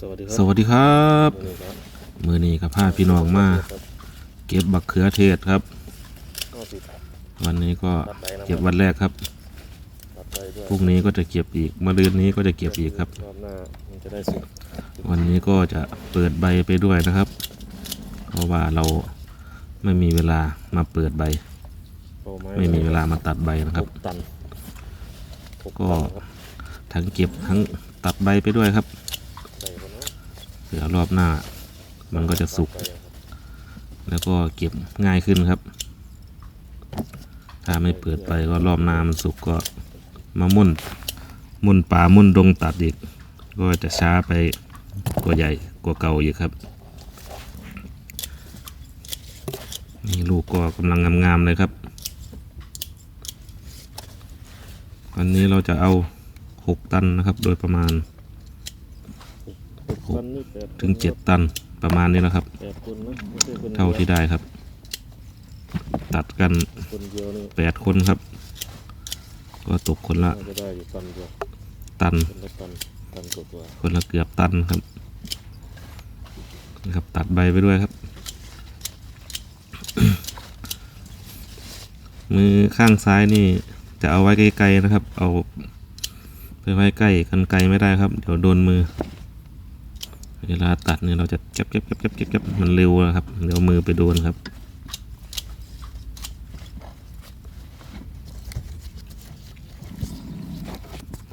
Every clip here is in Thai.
สวัสดีครัสวัสดีครับวันนี้ครับมือนี้กับพาพี่น้องมาเก็บบักเขือเทศครับก็ติดวันนี้ก็ตัดใบนะเก็บวันแรกครับตัดใบด้วยพรุ่งนี้ก็จะเก็บอีกมะรืนนี้ก็จะเก็บอีกครับรอบหน้ามันจะได้สุกวันนี้ก็จะเปิดใบไปด้วยนะครับ เพราะว่าเราไม่มีเวลามาเปิดใบโตไม้ไม่มีเวลามาตัดใบนะครับหกตันหกก็ตันครับทั้งเก็บทั้งตัดใบไปด้วยครับใส่ไปนะ เผื่อรอบหน้า มันก็จะสุก แล้วก็เก็บง่ายขึ้นครับ ถ้าไม่เปิดไปก็รอบหน้ามันสุกก็มามุ่น มุ่นป่ามุ่นดงตัดอีก ก็จะช้าไปกว่าใหญ่กว่าเก่าอีกครับนี่ลูกก็กำลังงามๆเลยครับวันนี้เราจะเอาหกตันนะครับ โดยประมาณ ถึงเจ็ดตันประมาณนี้นะครับแปดคนนะไม่ใช่คนเท่าที่ได้ครับ ตัดกันคนเดียวนี่แปดคนครับ ก็ตกคนละน่าจะได้อยู่ตันเดียวตันคนละตันตันกว่าคนละเกือบตันครับนะครับ ตัดใบไปด้วยครับ มือข้างซ้ายนี่จะเอาไว้ไกลๆนะครับ เอาไปไว้ใกล้กันไกลไม่ได้ครับ เดี๋ยวโดนมือ เวลาตัดเนี่ยเราจะเก็บเก็บเก็บเก็บเก็บเก็บมันเร็วนะครับเดี๋ยวมือไปโดนครับ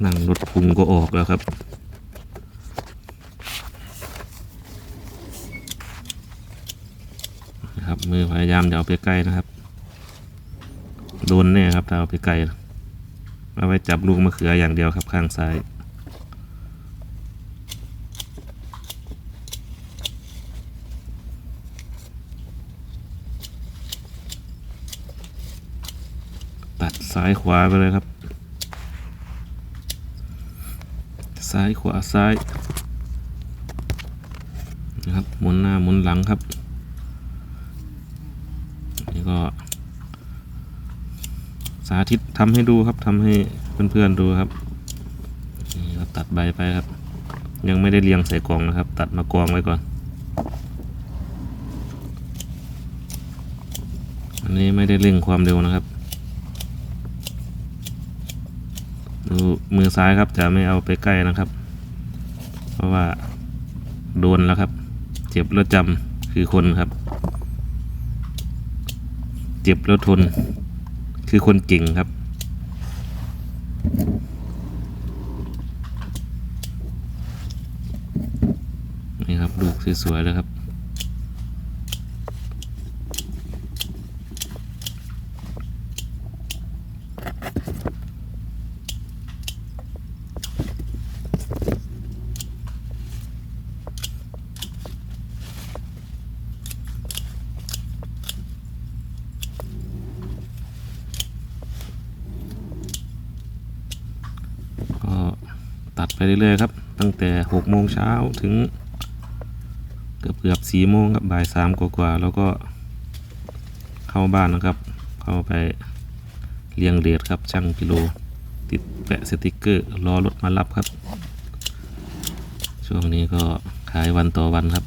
นั่งรถพุงก็ออกแล้วครับ นะครับมือพยายามอย่าเอาไปใกล้นะครับ โดนแน่ครับถ้าเอาไปใกล้เอาไว้จับลูกมะเขืออย่างเดียวครับข้างซ้าย ตัดซ้ายขวาไปเลยครับ ซ้ายขวาซ้ายนะครับหมุนหน้าหมุนหลังครับนี่ก็ สาธิตทำให้ดูครับทำให้เพื่อนๆดูครับนี่ก็ตัดใบไปครับ ยังไม่ได้เรียงใส่กล่องนะครับ ตัดมากองไว้ก่อนอันนี้ไม่ได้เร่งความเร็วนะครับดู มือซ้ายครับจะไม่เอาไปใกล้นะครับ เพราะว่าโดนแล้วครับ เจ็บแล้วจำคือคนครับ เจ็บแล้วทน คือคนเก่งครับนี่ครับลูกสวยๆเลยครับ ก็ตัด ไปเรื่อยๆครับ ตั้งแต่หกโมงเช้าถึงเกือบเกือบสี่โมงครับบ่ายสามกว่าๆแล้วก็เข้าบ้านนะครับ เข้าไปเรียงเรียดครับช่างกิโล ติดแปะสติกเกอร์รอรถมารับครับ ช่วงนี้ก็ขายวันต่อวันครับ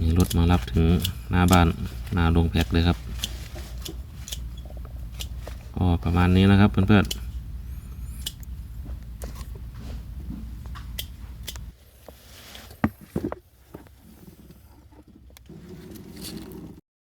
มีรถมารับถึงหน้าบ้านหน้าโรงแพ็คเลยครับก็ประมาณนี้นะครับเพื่อนๆ